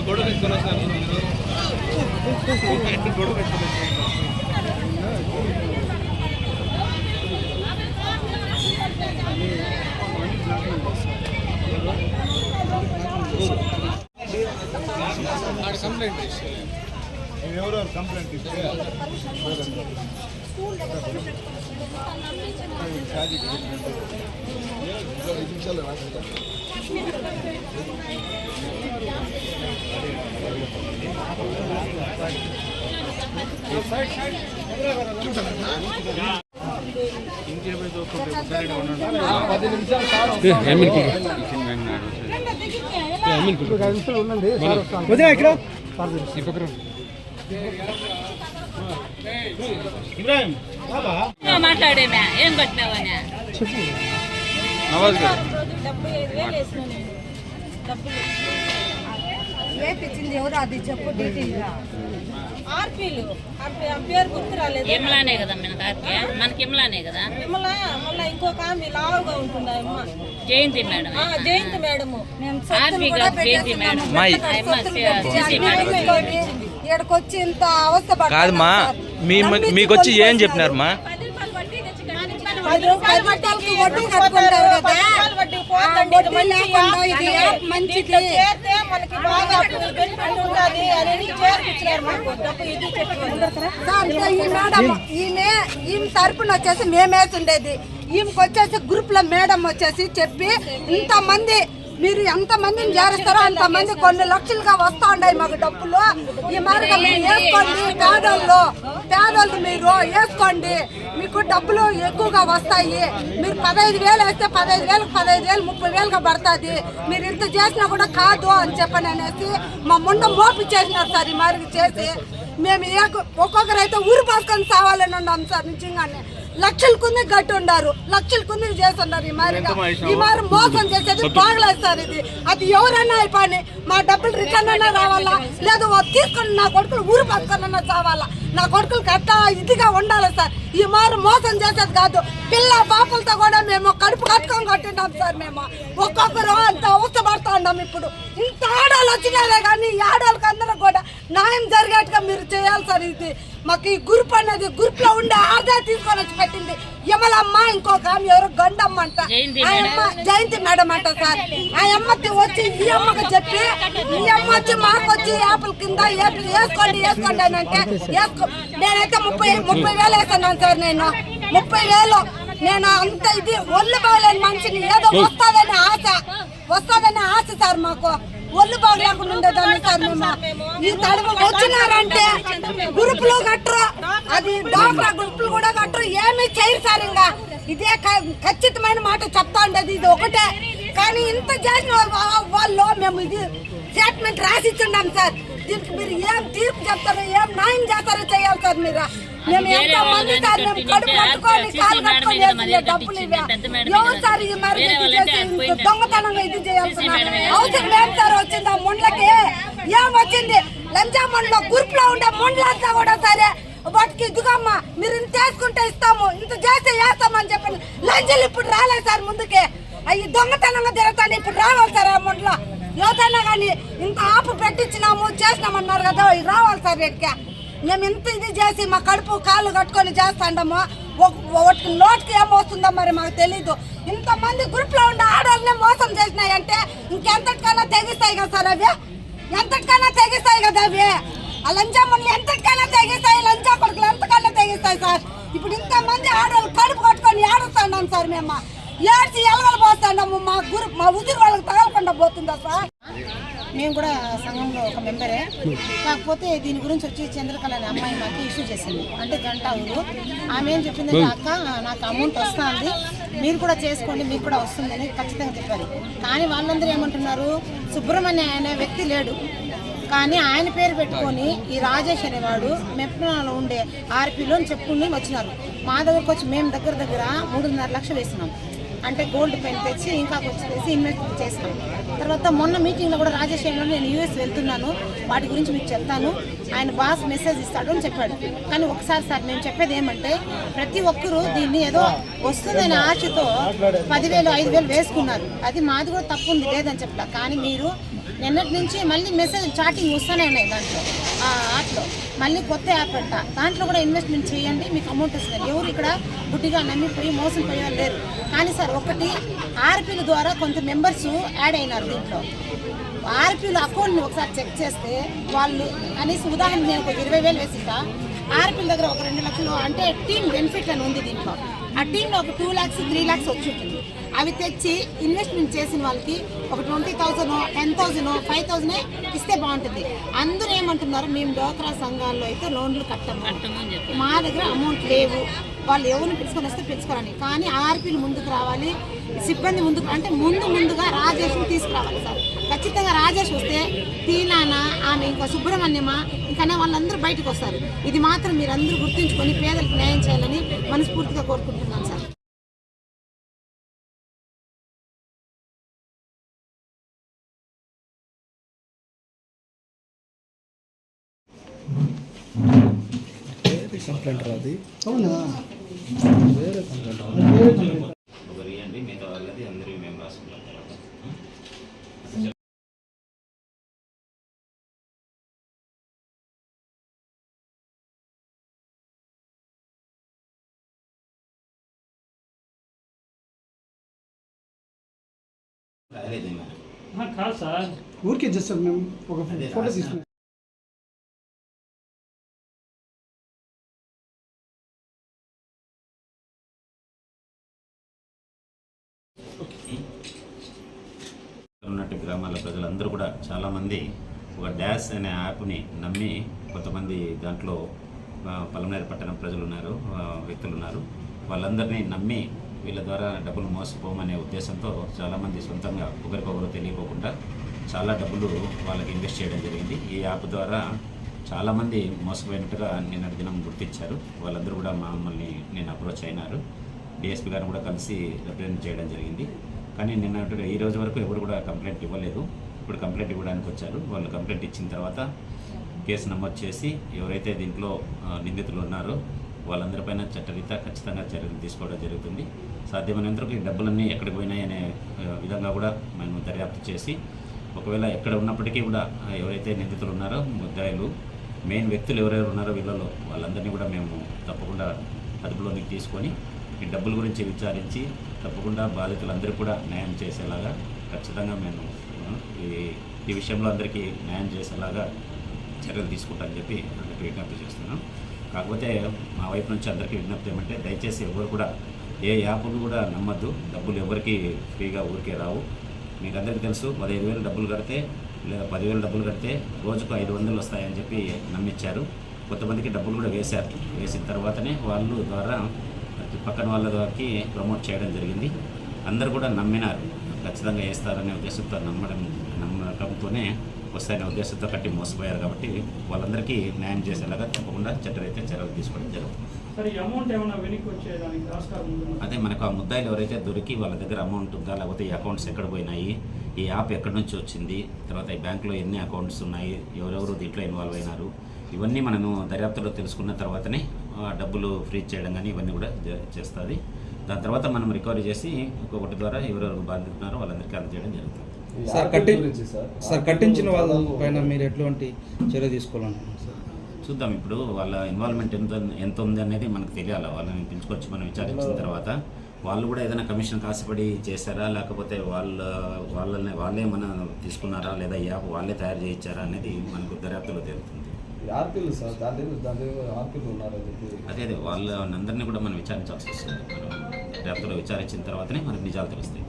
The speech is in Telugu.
గొడవ తెచ్చుకొని వచ్చినారు మీరు గొడవ తెచ్చుకొని వచ్చారు కంప్లైంట్ ఎవరెవరు కంప్లైంట్ ఇస్తే ఐదు నిమిషాలు రాసేద్దాం పది నిమిషాలు సార్ మాట్లాడేమే ఏం కట్టినావనే నవాజ్ గారు. డెబ్బై ఐదు వేలు వేసిన నేను డబ్బులు వేపించింది ఎవరు అది? చెప్పు డీటెయిల్గా. ఆర్పీలు. ఆర్పీ ఆ పేరు గుర్తు రాలేదు. ఇమ్లానే కదా మన కార్తీయ మనకి ఇమ్లానే కదా? మళ్ళా మళ్ళా ఇంకొక ఆమె లావుగా ఉంటుంది అమ్మ జయంతి మేడం. ఆ, జయంతి మేడము. మేము కాదు, జయంతి మేడం. ఈడకి వచ్చి ఇంత అవస్థ కాదమ్మా. మీ మీకు వచ్చి ఏం. చెప్పినారమ్మా పది రూపాయలు వడ్డీకి వడ్డీ కట్టుకుంటారు కదా ఇది లేకుండా. యాప్ మంచిది ఈమె ఈమె తరపున వచ్చేసి మేమేసి ఉండేది ఈమెకి వచ్చేసి గ్రూప్లో మేడం వచ్చేసి చెప్పి ఇంతమంది మీరు ఎంత మందిని చేరుస్తారో అంత మంది కొన్ని లక్షలుగా వస్తా ఉన్నాయి మాకు డబ్బులు. ఈ మార్గం మీరు వేసుకోండి పేదోళ్ళు. పేదోళ్ళు మీరు వేసుకోండి. మీకు డబ్బులు ఎక్కువగా వస్తాయి. మీరు పదహైదు వేలు వేస్తే పదహైదు వేలకు పదహైదు వేలు ముప్పై వేలుగా పడుతుంది. మీరు ఇంత చేసినా కూడా కాదు అని చెప్పని అనేసి మా ముండ మోపి చేసినారు సార్ ఈ మార్గం చేసి. మేము ఏ- ఒక్కొక్కరైతే ఊరు పోసుకొని సావాలని ఉన్నాం సార్ నిజంగానే. లక్షల కుంది గట్టి ఉండారు లక్షల కుంది చేస్తున్నారు. ఈ మారి ఈ మారి మోసం చేసేది బాగలేదు సార్ ఇది. అది ఎవరైనా అయిపోయి మా డబ్బులు రిటర్న్ అయినా రావాలా? లేదు తీసుకొని నా కొడుకులు ఊరు పాసుకొని చావాలా? నా కొడుకులు కట్ట ఇదిగా ఉండాలి సార్? ఈ మారు మోసం చేసేది కాదు. పిల్ల పాపలతో కూడా మేము కడుపు కట్టుకొని కొట్టినాం సార్ మేము. ఒక్కొక్కరు అంత అవస్థ పడుతూ ఉన్నాం ఇప్పుడు. ఇంత ఆడాలు వచ్చినారే కానీ ఈ ఆడాలకు అందరూ కూడా న్యాయం జరిగేట్టుగా మీరు చేయాలి సార్ ఇది. మాకు ఈ గ్రూప్ అనేది గ్రూప్లో ఉండే ఆదా తీసుకొని వచ్చి పెట్టింది. యమలమ్మ ఇంకొక ఆమె ఎవరు? గండమ్మ అంట. జయంతి మేడం. అంట సార్. ఆ అమ్మకి వచ్చి ఈ అమ్మకి చెప్పి ఈ అమ్మ వచ్చి మాకు వచ్చి యాపిల్ కింద యాపిల్ వేసుకోండి వేసుకోండి అని అంటే వేసుకో నేనైతే ముప్పై ముప్పై వేలు వేస్తున్నాను సార్ నేను. ముప్పై వేలు. నేను అంత ఇది ఒళ్ళు బాగలేని మనిషిని ఏదో వస్తుందని ఆశ. వస్తుందని ఆశ సార్ మాకు. ఒళ్ళు బాగలేకుండా ఉండేదాన్ని సార్ మేము. ఈ తడుపు వచ్చినారంటే గ్రూపులు కట్టరు. అది డాక్రా గ్రూపులు కూడా కట్టరు. ఏమీ చేయరు సార్ ఇంకా. ఇదే ఖచ్చితమైన మాట చెప్తా ఉండేది. ఇది ఒకటే. కానీ ఇంత చేసిన వాళ్ళు మేము ఇది స్టేట్మెంట్ రాసిచ్చున్నాం సార్. దీనికి మీరు ఏం తీర్పు చెప్తారో ఏం న్యాయం చేస్తారో చేయాలి సార్ మీరు మేము ఎంతో మంది సార్ మేము కడుపు కట్టుకొని కాలు కట్టుకొని డబ్బులు ఇవే ఎవరు సార్ ఈ మరి? ఇది ఇంత దొంగతనంగా ఇది చేయాల్సిన అవసరం లేదు సార్ వచ్చింది? ఆ ముండ్లకి ఏం? వచ్చింది? లంచామండలో గ్రూప్లో ఉండే ముండ్లంతా కూడా సరే వాటికి ఇదిగమ్మా మీరు ఇంత వేసుకుంటే ఇస్తాము ఇంత చేస్తే వేస్తామని చెప్పి లంచాలు ఇప్పుడు రాలేదు సార్ ముందుకే. అవి దొంగతనంగా తిరుగుతాను ఇప్పుడు రావాలి సార్ ఆ ముండ్లో. యువతైనా కానీ ఇంత ఆపు పెట్టించినాము చేసినామన్నారు కదా రావాలి సార్ రెడ్కే మేము ఇంత ఇది చేసి మా కడుపు కాళ్ళు కట్టుకొని చేస్తాండము ఒకటి నోటికి ఏమొస్తుందో మరి మాకు తెలీదు. ఇంతమంది గ్రూప్లో ఉన్న ఆడవాళ్ళనే మోసం చేసినాయంటే ఇంకెంతటికైనా తెగిస్తాయి కదా సార్ అవి? ఎంతటికైనా తెగిస్తాయి కదా అవి? ఆ లంచాములు ఎంతటికైనా తెగిస్తాయి లంచా కొడుకులు ఎంతకైనా తెగిస్తాయి సార్? ఇప్పుడు ఇంతమంది ఆడవాళ్ళు కడుపు కట్టుకొని ఏడుస్తున్నాం సార్ మేము. ఏడ్చి ఎలగలు పోస్తాండము మా గురు మా ఉదురు వాళ్ళకి తగలకుండా పోతుందా సార్? మేము కూడా సంఘంలో ఒక మెంబరే. కాకపోతే దీని గురించి వచ్చి చంద్రకళ అనే అమ్మాయి మాకు ఇష్యూ చేసింది. అంటే గంట ఊరు. ఆమె ఏం చెప్పిందంటే అక్క నాకు అమౌంట్ వస్తుంది. మీరు కూడా చేసుకోండి మీకు కూడా వస్తుందని ఖచ్చితంగా చెప్పారు. కానీ వాళ్ళందరూ ఏమంటున్నారు సుబ్రహ్మణ్య అనే వ్యక్తి లేడు. కానీ ఆయన పేరు పెట్టుకొని ఈ రాజేష్ అనేవాడు మెప్నాలో ఉండే ఆర్పీలో చెప్పుకుని వచ్చినారు. మా దగ్గరకు వచ్చి మేము దగ్గర దగ్గర మూడున్నర లక్షలు వేసినాం. అంటే గోల్డ్ పెన్ తెచ్చి ఇంకా వచ్చేసి తెచ్చి ఇన్వెస్ట్మెంట్ తర్వాత మొన్న మీటింగ్లో కూడా రాజేష్ నేను యూఎస్ వెళ్తున్నాను. వాటి గురించి మీకు చెప్తాను. ఆయన బాస్ మెసేజ్ ఇస్తాడు అని చెప్పాడు. కానీ ఒకసారి సార్ నేను చెప్పేది ఏమంటే ప్రతి ఒక్కరూ దీన్ని ఏదో వస్తుందనే ఆశతో పదివేలు ఐదు వేలు వేసుకున్నారు. అది మాది కూడా తప్పు ఉంది లేదని చెప్పాలి. కానీ మీరు నిన్నటి నుంచి మళ్ళీ మెసేజ్ చాటింగ్ వస్తూనే ఉన్నాయి దాంట్లో. ఆ యాప్లో. మళ్ళీ కొత్త యాప్ అంట. దాంట్లో కూడా ఇన్వెస్ట్మెంట్ చేయండి మీకు అమౌంట్ వస్తుంది. ఎవరు ఇక్కడ గుడ్డిగా నమ్మిపోయి మోసం పోయే లేరు. కానీ సార్ ఒకటి ఆర్పీల ద్వారా కొంత మెంబర్స్ యాడ్ అయినారు దీంట్లో. ఆర్పీల అకౌంట్ని ఒకసారి చెక్ చేస్తే వాళ్ళు కనీసం ఉదాహరణ నేను ఒక ఇరవై వేలు వేసిస్తా. ఆర్పీల దగ్గర ఒక రెండు లక్షలు. అంటే టీమ్ బెనిఫిట్ అని ఉంది దీంట్లో. ఆ టీంలో ఒక టూ ల్యాక్స్ త్రీ ల్యాక్స్ వచ్చి ఉంటుంది. అవి తెచ్చి ఇన్వెస్ట్మెంట్ చేసిన వాళ్ళకి ఒక twenty thousand ten thousand five thousand ఇస్తే బాగుంటుంది. అందరూ ఏమంటున్నారు మేము డోక్రా సంఘాల్లో అయితే లోన్లు కట్టము. మా దగ్గర అమౌంట్ లేవు. వాళ్ళు ఎవరిని పిలుచుకొని వస్తే పిలుచుకోరని కానీ ఆర్పీలు ముందుకు రావాలి సిబ్బంది ముందుకు అంటే ముందు ముందుగా రాజేష్ని తీసుకురావాలి సార్. ఖచ్చితంగా రాజేష్ వస్తే తీనానా ఆమె ఇంకా సుబ్రహ్మణ్యమా ఇంకనే వాళ్ళందరూ బయటకు వస్తారు. ఇది మాత్రం మీరందరూ గుర్తుంచుకొని పేదలకు న్యాయం చేయాలని మనస్ఫూర్తిగా కోరుకుంటున్నాను సార్ ఒకరు ఇవ్వండి మిగతా వాళ్ళది అందరూ మేము రాసుకుంటాం తర్వాత రాయలేదు మేడం కాదు సార్. ఊరికే జస్ట్ మేము ఒక అదే ఫోటో రాసిన. తీసుకున్నాం గ్రామాల ప్రజలందరూ కూడా చాలామంది ఒక డ్యాష్ అనే యాప్ని నమ్మి కొంతమంది దాంట్లో పలమనేరు పట్టణం ప్రజలు ఉన్నారు వ్యక్తులు ఉన్నారు వాళ్ళందరినీ నమ్మి వీళ్ళ ద్వారా డబ్బులు మోసపోమనే ఉద్దేశంతో చాలామంది సొంతంగా ఒకరికొకరు తెలియకోకుండా చాలా డబ్బులు వాళ్ళకి ఇన్వెస్ట్ చేయడం జరిగింది. ఈ యాప్ ద్వారా చాలామంది మోసపోయినట్టుగా నిన్నటి దినం గుర్తించారు. వాళ్ళందరూ కూడా మమ్మల్ని నేను అప్రోచ్ అయినారు. డిఎస్పీ గారిని కూడా కలిసి రిప్రజెంట్ చేయడం జరిగింది. కానీ నిన్న ఈ రోజు వరకు ఎవరు కూడా కంప్లైంట్ ఇవ్వలేదు. ఇప్పుడు కంప్లైంట్ ఇవ్వడానికి వచ్చారు. వాళ్ళు కంప్లైంట్ ఇచ్చిన తర్వాత కేసు నమోదు చేసి ఎవరైతే దీంట్లో నిందితులు ఉన్నారో వాళ్ళందరిపైన చట్టరీత్యా ఖచ్చితంగా చర్యలు తీసుకోవడం జరుగుతుంది. సాధ్యమైనంత వరకు ఈ డబ్బులన్నీ ఎక్కడికి పోయినాయి అనే విధంగా కూడా మేము దర్యాప్తు చేసి ఒకవేళ ఎక్కడ ఉన్నప్పటికీ కూడా ఎవరైతే నిందితులు ఉన్నారో ముద్దాయిలు మెయిన్ వ్యక్తులు ఎవరెవరు ఉన్నారో వీళ్ళలో వాళ్ళందరినీ కూడా మేము తప్పకుండా అదుపులోనికి తీసుకొని ఈ డబ్బుల గురించి విచారించి తప్పకుండా బాధితులందరూ కూడా న్యాయం చేసేలాగా ఖచ్చితంగా మేము ఈ ఈ విషయంలో అందరికీ న్యాయం చేసేలాగా చర్యలు తీసుకుంటామని చెప్పి అందరికీ విజ్ఞప్తి చేస్తున్నాం. కాకపోతే మా వైపు నుంచి అందరికీ విజ్ఞప్తి ఏమంటే దయచేసి ఎవరు కూడా ఏ యాప్ను కూడా నమ్మద్దు. డబ్బులు ఎవరికి ఫ్రీగా ఊరికే రావు. మీకు అందరికీ తెలుసు పదిహేను వేలు డబ్బులు కడితే లేదా పదివేలు డబ్బులు కడితే రోజుకు ఐదు వందలు వస్తాయని చెప్పి నమ్మించారు. కొంతమందికి డబ్బులు కూడా వేశారు. వేసిన తర్వాతనే వాళ్ళు ద్వారా పక్కన వాళ్ళ ద్వారాకి ప్రమోట్ చేయడం జరిగింది. అందరు కూడా నమ్మినారు. ఖచ్చితంగా వేస్తారనే ఉద్దేశంతో నమ్మడం నమ్మకంతోనే వస్తాయనే ఉద్దేశంతో కట్టి మోసపోయారు కాబట్టి వాళ్ళందరికీ న్యాయం చేసేలాగా తప్పకుండా చట్టరీత్యా చర్యలు తీసుకోవడం జరుగుతుంది. అదే మనకు ఆ ముద్దాయిలు ఎవరైతే దొరికి వాళ్ళ దగ్గర అమౌంట్ ఉందా లేకపోతే ఈ అకౌంట్స్ ఎక్కడ పోయినాయి ఈ యాప్ ఎక్కడి నుంచి వచ్చింది తర్వాత ఈ బ్యాంకులో ఎన్ని అకౌంట్స్ ఉన్నాయి ఎవరెవరు దీంట్లో ఇన్వాల్వ్ అయినారు ఇవన్నీ మనము దర్యాప్తులో తెలుసుకున్న తర్వాతనే డబ్బులు ఫ్రీ చేయడం కానీ ఇవన్నీ కూడా చేస్తుంది. దాని తర్వాత మనం రికవరీ చేసి ఇంకొకటి ద్వారా ఎవరెవరు బాధితున్నారో వాళ్ళందరికీ అందజేయడం జరుగుతుంది. సార్ కట్టి సార్? కట్టించిన వాళ్ళ పైన మీరు ఎటువంటి చర్య తీసుకోవాలనుకుంటున్నారు సార్? చూద్దాం ఇప్పుడు వాళ్ళ ఇన్వాల్వ్మెంట్ ఎంత ఎంత ఉంది అనేది మనకు తెలియాలి? వాళ్ళని పిలుచుకొచ్చి మనం విచారించిన తర్వాత వాళ్ళు కూడా ఏదైనా కమిషన్ కాసిపడి చేశారా? లేకపోతే వాళ్ళ వాళ్ళని వాళ్ళే మన తీసుకున్నారా? లేదా ఈ యాప్ వాళ్ళే తయారు చేయించారా? అనేది మనకు దర్యాప్తులో తెలుస్తుంది. ఆర్పీలు సార్ దాని దగ్గర దాని దగ్గర ఆర్పీలు ఉన్నారని చెప్పి. అదే అదే వాళ్ళందరినీ కూడా మనం విచారించాల్సి వస్తుంది. మనం దర్యాప్తులో విచారించిన తర్వాతనే మనకు నిజాలు తెలుస్తాయి.